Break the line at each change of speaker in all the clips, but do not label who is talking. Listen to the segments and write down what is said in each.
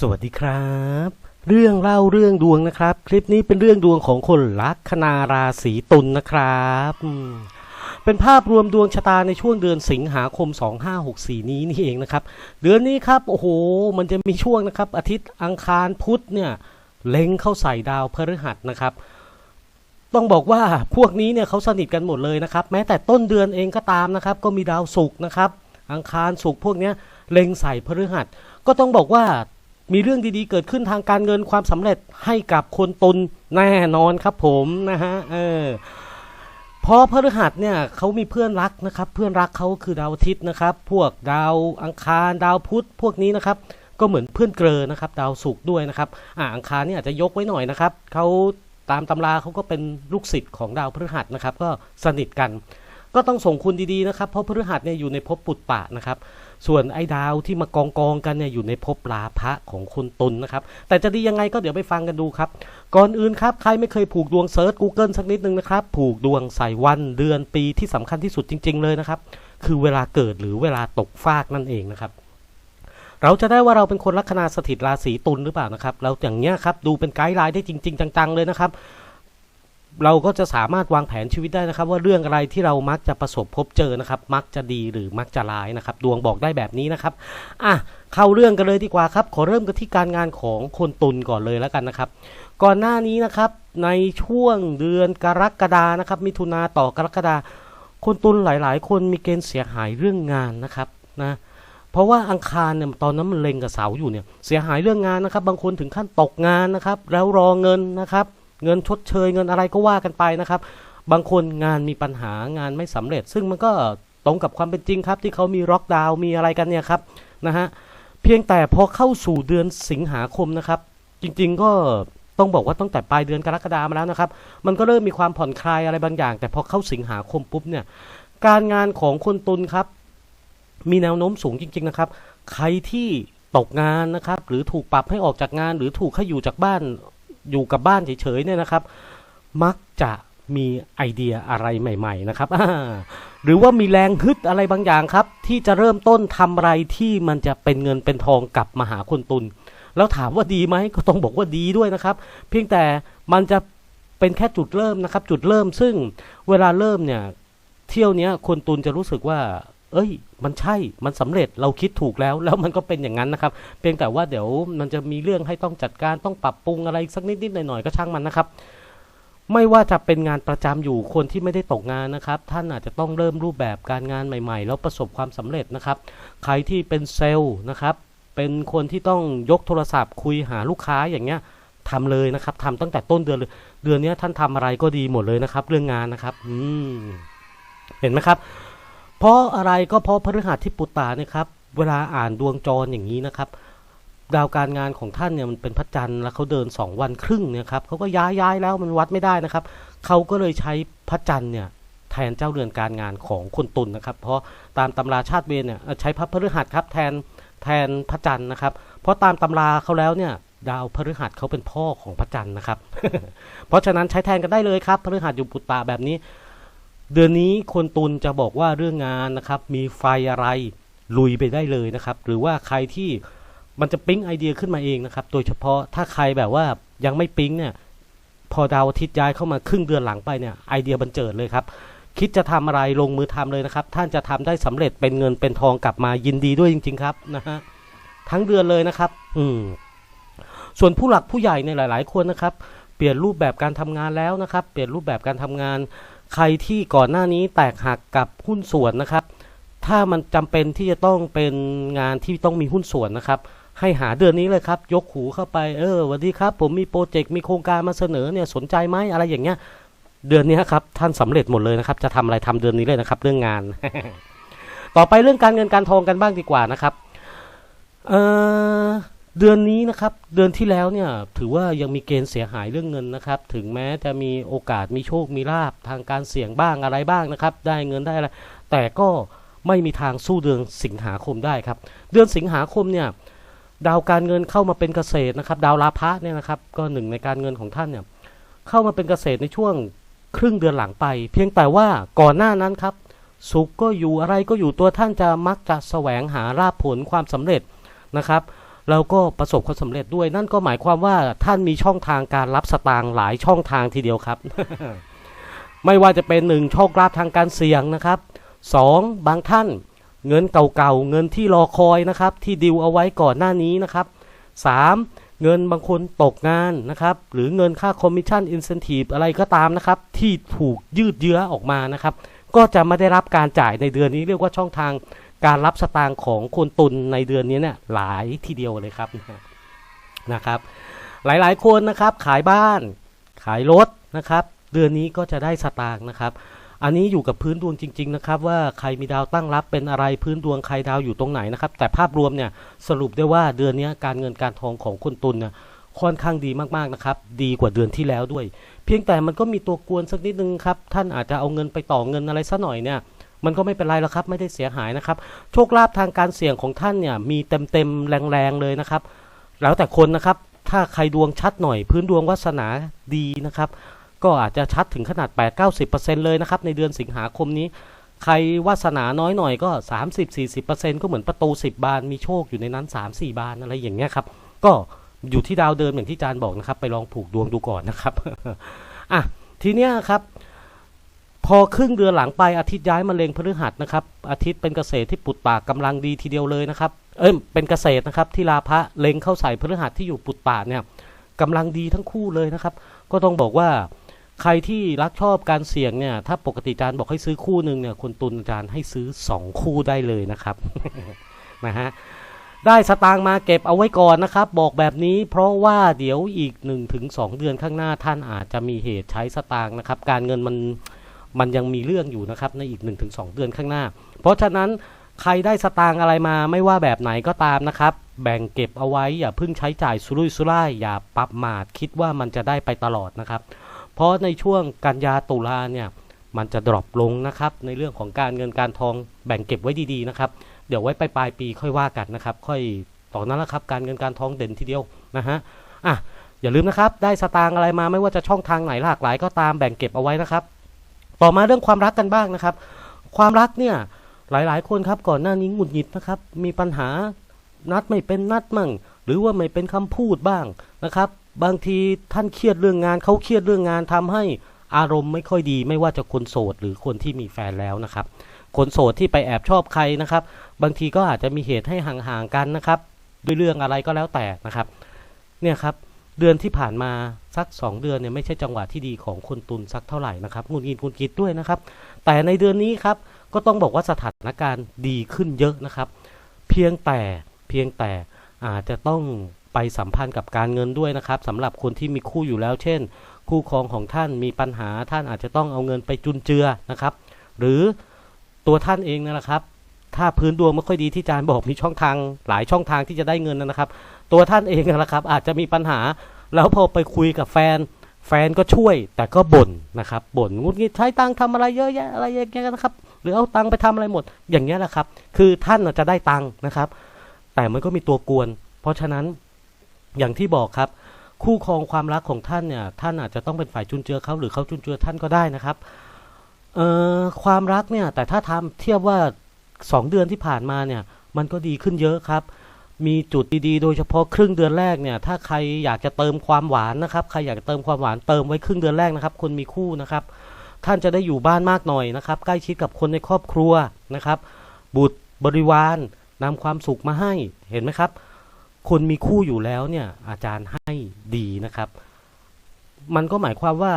สวัสดีครับ เรื่องเล่าเรื่องดวงนะครับ คลิปนี้เป็นเรื่องดวงของคนลัคนาราศีตุลนะครับเป็นภาพรวมดวงชะตาในช่วงเดือนสิงหาคม 2564 นี้นี่เองนะครับ เดือนนี้ครับโอ้โห มันจะมีช่วงนะครับ อาทิตย์อังคารพุธเนี่ยเล็งเข้าใส่ดาวพฤหัสนะครับ ต้องบอกว่าพวกนี้เนี่ยเขาสนิทกันหมดเลยนะครับ แม้แต่ต้นเดือนเองก็ตามนะครับ ก็มีดาวศุกร์นะครับ อังคารศุกร์พวกนี้เล็งใส่พฤหัส ก็ต้องบอกว่า มีเรื่องดีๆ เกิดขึ้นทางการเงินความสำเร็จให้กับคนตนแน่นอนครับผมนะฮะเออพราะพฤหัสเนี่ยเขามีเพื่อนรักนะครับ เพื่อนรักเขาคือดาวอาทิตย์นะครับ พวกดาวอังคารดาวพุธพวกนี้นะครับก็เหมือนเพื่อนเกลอนะครับ ดาวศุกร์ด้วยนะครับอ่าอังคารเนี่ยอาจจะยกไว้หน่อยนะครับเขาตามตำราเขาก็เป็นลูกศิษย์ของดาวพฤหัสนะครับ ก็สนิทกัน ก็ต้องส่งคุณดีๆนะครับ เพราะพฤหัสเนี่ยอยู่ในภพปุตตะนะครับ ส่วนไอ้ดาวที่มากองกองกันเนี่ยอยู่ในภพลาภะของคนตุลนะครับ แต่จะดียังไงก็เดี๋ยวไปฟังกันดูครับ ก่อนอื่นครับ ใครไม่เคยผูกดวงเซิร์ช Google สักนิดนึงนะครับ ผูกดวงใส่วันเดือนปีที่สำคัญที่สุดจริง ๆ เลยนะครับ คือเวลาเกิดหรือเวลาตกฟากนั่นเองนะครับเราจะได้ว่าเราเป็นคนลัคนาสถิตราศีตุลหรือเปล่านะครับแล้วอย่างเนี้ยครับดูเป็นไกด์ไลน์ได้จริง ๆ จังๆเลยนะครับ เราก็จะสามารถวางแผนชีวิตได้นะครับ ว่าเรื่องอะไรที่เรามักจะประสบพบเจอนะครับ มักจะดีหรือมักจะร้ายนะครับ ดวงบอกได้แบบนี้นะครับอะเข้าเรื่องกันเลยดีกว่าครับ ขอเริ่มกันที่การงานของคนตุลก่อนเลยแล้วกันนะครับ ก่อนหน้านี้นะครับในช่วงเดือนกรกฎานะครับ มิถุนาต่อกรกฎาคนตุลหลาย ๆ คนมีเกณฑ์เสียหายเรื่องงานนะครับนะเพราะว่าอังคารเนี่ยตอนนั้นมันเล็งกับเสาอยู่เนี่ยเสียหายเรื่องงานนะครับ บางคนถึงขั้นตกงานนะครับ แล้วรอเงินนะครับ เงินชดเชยเงินอะไรก็ว่ากันไปนะครับ บางคนงานมีปัญหางานไม่สำเร็จ ซึ่งมันก็ตรงกับความเป็นจริงครับที่เขามีล็อกดาวน์มีอะไรกันเนี่ยครับนะฮะเพียงแต่พอเข้าสู่เดือนสิงหาคมนะครับ จริงๆก็ต้องบอกว่าตั้งแต่ปลายเดือนกรกฎามาแล้วนะครับ มันก็เริ่มมีความผ่อนคลายอะไรบางอย่าง แต่พอเข้าสิงหาคมปุ๊บเนี่ยการงานของคนตุลครับ มีแนวโน้มสูงจริง ๆนะครับ ใครที่ตกงานนะครับ หรือถูกปรับให้ออกจากงาน หรือถูกให้อยู่จากบ้าน อยู่กับบ้านเฉยๆเนี่ยนะครับ มักจะมีไอเดียอะไรใหม่ ๆ นะครับ หรือว่ามีแรงฮึดอะไรบางอย่างครับ ที่จะเริ่มต้นทำอะไรที่มันจะเป็นเงินเป็นทองกลับมาหาคนตุลแล้วถามว่าดีไหมก็ต้องบอกว่าดีด้วยนะครับ เพียงแต่มันจะเป็นแค่จุดเริ่มนะครับ จุดเริ่มซึ่งเวลาเริ่มเนี่ย เที่ยวนี้คนตุลจะรู้สึกว่า เอ้ย มันใช่ มันสำเร็จเราคิดถูกแล้ว แล้วมันก็เป็นอย่างนั้นนะครับ เพียงแต่ว่าเดี๋ยวมันจะมีเรื่องให้ต้องจัดการต้องปรับปรุงอะไรสักนิดนิดหน่อยๆก็ช่างมันนะครับไม่ว่าจะเป็นงานประจำอยู่คนที่ไม่ได้ตกงานนะครับ ท่านอาจจะต้องเริ่มรูปแบบการงานใหม่ ๆ แล้วประสบความสำเร็จนะครับ ใครที่เป็นเซลล์นะครับ เป็นคนที่ต้องยกโทรศัพท์ คุยหาลูกค้าอย่างเงี้ยทำเลยนะครับทำตั้งแต่ต้นเดือนเลยเดือนเนี้ยท่านทำอะไรก็ดีหมดเลยนะครับ เรื่องงานนะครับ อืมเห็นไหมครับ เพราะอะไรก็เพราะพฤหัสที่ปุตตาเนี่ยครับเวลาอ่านดวงจรอย่างนี้นะครับ ดาวการงานของท่านเนี่ยมันเป็นพระจันทร์แล้วเขาเดิน 2 วันครึ่งเนี่ยครับเขาก็ย้ายย้ายแล้วมันวัดไม่ได้นะครับเขาก็เลยใช้พระจันทร์เนี่ยแทนเจ้าเรือนการงานของคนตุลนนะครับ เพราะตามตำราชาติเวรเนี่ยใช้พระพฤหัสครับแทนแทนพระจันทร์นะครับ เพราะตามตำราเขาแล้วเนี่ยดาวพฤหัสเขาเป็นพ่อของพระจันทร์นะครับ เพราะฉะนั้นใช้แทนกันได้เลยครับพฤหัสอยู่ปุตตาแบบนี้ เดือนนี้คนตุลจะบอกว่าเรื่องงานนะครับ มีไฟอะไรลุยไปได้เลยนะครับ หรือว่าใครที่มันจะปิ๊งไอเดียขึ้นมาเองนะครับ โดยเฉพาะถ้าใครแบบว่ายังไม่ปิ๊งเนี่ย พอดาวอาทิตย์ย้ายเข้ามาครึ่งเดือนหลังไปเนี่ยไอเดียบันเจิดเลยครับ คิดจะทำอะไรลงมือทำเลยนะครับ ท่านจะทำได้สำเร็จเป็นเงินเป็นทองกลับมายินดีด้วยจริง ๆ ครับนะฮะทั้งเดือนเลยนะครับ อืมส่วนผู้หลักผู้ใหญ่ในยหลาย ๆ คนนะครับ เปลี่ยนรูปแบบการทำงานแล้วนะครับ เปลี่ยนรูปแบบการทำงาน ใครที่ก่อนหน้านี้แตกหักกับหุ้นส่วนนะครับ ถ้ามันจำเป็นที่จะต้องเป็นงานที่ต้องมีหุ้นส่วนนะครับ ให้หาเดือนนี้เลยครับ ยกหูเข้าไปเออวัสดีครับ ผมมีโปรเจกต์มีโครงการมาเสนอเนี่ยสนใจไหมอะไรอย่างเงี้ย เดือนนี้ครับท่านสำเร็จหมดเลยนะครับ จะทำอะไรทำเดือนนี้เลยนะครับ เรื่องงาน ต่อไปเรื่องการเงินการทองกันบ้างดีกว่านะครับ เอ่อ เดือนนี้นะครับเดือนที่แล้วเนี่ยถือว่ายังมีเกณฑ์เสียหายเรื่องเงินนะครับ ถึงแม้จะมีโอกาสมีโชคมีลาบทางการเสี่ยงบ้างอะไรบ้างนะครับ ได้เงินได้อะไรแต่ก็ไม่มีทางสู้เดือนสิงหาคมได้ครับ เดือนสิงหาคมเนี่ยดาวการเงินเข้ามาเป็นเกษตรนะครับดาวลาภะเนี่ยนะครับก็หนึ่งในการเงินของท่านเนี่ยเข้ามาเป็นเกษตรในช่วงครึ่งเดือนหลังไป เพียงแต่ว่าก่อนหน้านั้นครับ สุขก็อยู่อะไรก็อยู่ตัวท่านจะมักจะแสวงหาราบผลความสำเร็จนะครับ แล้วก็ประสบความสำเร็จด้วย นั่นก็หมายความว่าท่านมีช่องทางการรับสตางค์หลายช่องทางทีเดียวครับ ไม่ว่าจะเป็นหนึ่งโชคลาภทางการเสี่ยงนะครับสองบางท่าน เงินเก่าๆเงินที่รอคอยนะครับ ที่ดิวเอาไว้ก่อนหน้านี้นะครับสามเงินบางคนตกงานนะครับ หรือเงินค่าคอมมิชชั่นอินเซนティブอะไรก็ตามนะครับ ที่ถูกยืดเยื้อออกมานะครับ ก็จะไม่ได้รับการจ่ายในเดือนนี้เรียกว่าช่องทาง การรับสตางค์ของคนตุนในเดือนนี้เนี่ยหลายทีเดียวเลยครับนะครับ หลายๆคนนะครับขายบ้านขายรถนะครับ เดือนนี้ก็จะได้สตางค์นะครับ อันนี้อยู่กับพื้นดวงจริง ๆ นะครับ ว่าใครมีดาวตั้งรับเป็นอะไรพื้นดวงใครดาวอยู่ตรงไหนนะครับ แต่ภาพรวมเนี่ยสรุปได้ว่าเดือนนี้การเงินการทองของคนตุนเนี่ยค่อนข้างดีมากๆนะครับ ดีกว่าเดือนที่แล้วด้วย เพียงแต่มันก็มีตัวกวนสักนิดนึงครับ ท่านอาจจะเอาเงินไปต่อเงินอะไรซะหน่อยเนี่ย มันก็ไม่เป็นไรแล้วครับ ไม่ได้เสียหายนะครับ โชคลาภทางการเสี่ยงของท่านเนี่ยมีเต็มๆแรงๆเลยนะครับ แล้วแต่คนนะครับ ถ้าใครดวงชัดหน่อย พื้นดวงวาสนาดีนะครับ ก็อาจจะชัดถึงขนาด 8-90%เลยนะครับ ในเดือนสิงหาคมนี้ ใครวาสนาน้อยหน่อยก็ 30-40%ก็เหมือนประตู 10 บาน มีโชคอยู่ในนั้น 3-4 บานอะไรอย่างเงี้ยครับ ก็อยู่ที่ดาวเดิมอย่างที่อาจารย์บอกนะครับ ไปลองผูกดวงดูก่อนนะครับ อะทีเนี้ยครับ พอครึ่งเดือนหลังไปอาทิตย์ย้ายมาเล็งพฤหัสนะครับ อาทิตย์เป็นเกษตรที่ปุตตากกำลังดีทีเดียวเลยนะครับ เอ้ยเป็นเกษตรนะครับที่ลาพระเล็งเข้าใส่พฤหัสที่อยู่ปุตตาเนี่ยกำลังดีทั้งคู่เลยนะครับ ก็ต้องบอกว่าใครที่รักชอบการเสี่ยงเนี่ย ถ้าปกติอาจารย์บอกให้ซื้อคู่หนึ่งเนี่ยคนตุนอาจารย์ให้ซื้อ 2 คู่ได้เลยนะครับนะฮะได้สตางค์มาเก็บเอาไว้ก่อนนะครับ บอกแบบนี้เพราะว่าเดี๋ยวอีก 1-2 เดือนข้างหน้าท่านอาจจะมีเหตุใช้สตางค์นะครับ การเงินมัน มันยังมีเรื่องอยู่นะครับในอีก 1-2 เดือนข้างหน้า เพราะฉะนั้นใครได้สตางค์อะไรมาไม่ว่าแบบไหนก็ตามนะครับ แบ่งเก็บเอาไว้อย่าเพิ่งใช้จ่ายสุรุ่ยสุร่ายอย่าปรับมาดคิดว่ามันจะได้ไปตลอดนะครับ เพราะในช่วงกันยาตุลาเนี่ยมันจะดรอปลงนะครับในเรื่องของการเงินการทองแบ่งเก็บไว้ดีๆนะครับ เดี๋ยวไว้ไปปลายปีค่อยว่ากันนะครับ ค่อยต่อนนั้นละครับการเงินการทองเด่นทีเดียวนะฮะอะอย่าลืมนะครับได้สตางค์อะไรมาไม่ว่าจะช่องทางไหนหลากหลายก็ตามแบ่งเก็บเอาไว้นะครับ ต่อมาเรื่องความรักกันบ้างนะครับ ความรักเนี่ยหลายๆ คนครับก่อนหน้านี้หงุดหงิดนะครับ มีปัญหานัดไม่เป็นนัดมั่ง หรือว่าไม่เป็นคำพูดบ้างนะครับ บางทีท่านเครียดเรื่องงานเขาเครียดเรื่องงานทำให้อารมณ์ไม่ค่อยดี ไม่ว่าจะคนโสดหรือคนที่มีแฟนแล้วนะครับ คนโสดที่ไปแอบชอบใครนะครับ บางทีก็อาจจะมีเหตุให้ห่างๆกันนะครับ ด้วยเรื่องอะไรก็แล้วแต่นะครับ เนี่ยครับ เดือนที่ผ่านมาสัก 2 เดือนเนี่ยไม่ใช่จังหวะที่ดีของคนตุนสักเท่าไหร่นะครับหงุดหงิดหงุดหงิดด้วยนะครับ แต่ในเดือนนี้ครับก็ต้องบอกว่าสถานการณ์ดีขึ้นเยอะนะครับ เพียงแต่เพียงแต่อาจจะต้องไปสัมพันธ์กับการเงินด้วยนะครับสำหรับคนที่มีคู่อยู่แล้ว เช่น คู่ครองของท่านมีปัญหาท่านอาจจะต้องเอาเงินไปจุนเจือนะครับ หรือตัวท่านเองนั่นแหละครับ ถ้าพื้นดวงไม่ค่อยดีที่อาจารย์บอกมีช่องทางหลายช่องทางที่จะได้เงินนะครับ ตัวท่านเองนะครับ อาจจะมีปัญหา แล้วพอไปคุยกับแฟน แฟนก็ช่วยแต่ก็บ่นนะครับบ่นงุดงิดใช้ตังค์ทำอะไรเยอะแยะอะไรอย่างเงี้ยนะครับ หรือเอาตังค์ไปทำอะไรหมด อย่างเงี้ยแหละครับ คือท่านจะได้ตังค์นะครับ แต่มันก็มีตัวกวน เพราะฉะนั้นอย่างที่บอกครับ คู่ครองความรักของท่านเนี่ยท่านอาจจะต้องเป็นฝ่ายจุนเจือเขาหรือเขาจุนเจือท่านก็ได้นะครับเอ่อความรักเนี่ยแต่ถ้าทำเทียบว่า สองเดือนที่ผ่านมาเนี่ยมันก็ดีขึ้นเยอะครับ มีจุดดีๆ โดยเฉพาะครึ่งเดือนแรกเนี่ยถ้าใครอยากจะเติมความหวานนะครับใครอยากเติมความหวานเติมไว้ครึ่งเดือนแรกนะครับ คนมีคู่นะครับ ท่านจะได้อยู่บ้านมากหน่อยนะครับ ใกล้ชิดกับคนในครอบครัวนะครับ บุตรบริวารนำความสุขมาให้เห็นไหมครับ คนมีคู่อยู่แล้วเนี่ยอาจารย์ให้ดีนะครับ มันก็หมายความว่า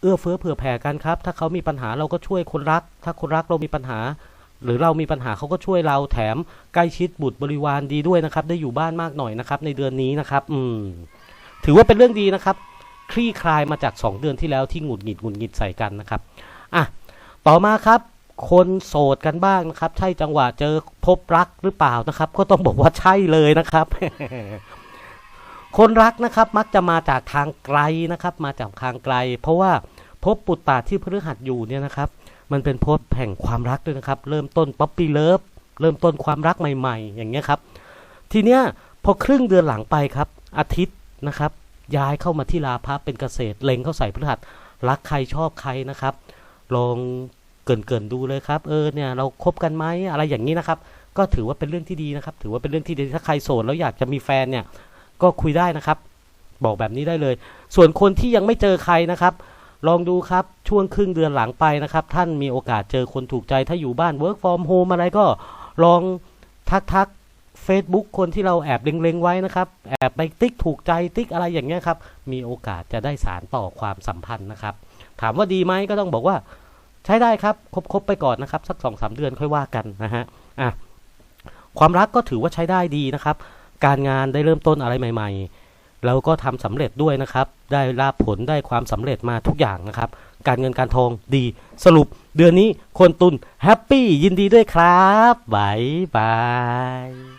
เอื้อเฟื้อเผื่อแผ่กันครับ ถ้าเขามีปัญหาเราก็ช่วยคนรัก ถ้าคนรักเรามีปัญหา หรือเรามีปัญหาเขาก็ช่วยเราแถมใกล้ชิดบุตรบริวารดีด้วยนะครับ ได้อยู่บ้านมากหน่อยนะครับ ในเดือนนี้นะครับ อืม ถือว่าเป็นเรื่องดีนะครับ คลี่คลายมาจาก 2 เดือนที่แล้วที่หงุดหงิดหงุดหงิดใส่กันนะครับอะต่อมาครับคนโสดกันบ้างนะครับ ใช่จังหวะเจอพบรักหรือเปล่านะครับ ก็ต้องบอกว่าใช่เลยนะครับ คนรักนะครับมักจะมาจากทางไกลนะครับ มาจากทางไกล เพราะว่า พบปุตตาที่พฤหัสอยู่เนี่ยนะครับ มันเป็นพบแห่งความรักด้วยนะครับ เริ่มต้นป๊อปปี้เลิฟเริ่มต้นความรักใหม่ ๆ อย่างเงี้ยครับ ทีเนี้ยพอครึ่งเดือนหลังไปครับ อาทิตย์นะครับ ย้ายเข้ามาที่ลาพับเป็นเกษตรเล็งเข้าใส่พฤหัสรักใครชอบใครนะครับ ลองเกินๆดูเลยครับ เออเนี่ยเราคบกันไหมอะไรอย่างนี้นะครับ ก็ถือว่าเป็นเรื่องที่ดีนะครับ ถือว่าเป็นเรื่องที่ดีถ้าใครโสดแล้วอยากจะมีแฟนเนี่ยก็คุยได้นะครับ บอกแบบนี้ได้เลย ส่วนคนที่ยังไม่เจอใครนะครับ ลองดูครับช่วงครึ่งเดือนหลังไปนะครับ ท่านมีโอกาสเจอคนถูกใจถ้าอยู่บ้าน work from home อะไรก็ลองทักทัก Facebook คนที่เราแอบเล็งๆไว้นะครับ แอบไปติ๊กถูกใจติ๊กอะไรอย่างเงี้ยครับ มีโอกาสจะได้สารต่อความสัมพันธ์นะครับ ถามว่าดีไหมก็ต้องบอกว่า ใช้ได้ครับคบๆไปก่อนนะครับ สักสองสามเดือนค่อยว่ากันนะฮะอะความรักก็ถือว่าใช้ได้ดีนะครับ การงานได้เริ่มต้นอะไรใหม่ ๆ เราก็ทำสำเร็จด้วยนะครับ ได้ลาบผลได้ความสำเร็จมาทุกอย่างนะครับ การเงินการทองดีสรุปเดือนนี้คนตุนแฮปปี้ยินดีด้วยครับบายบาย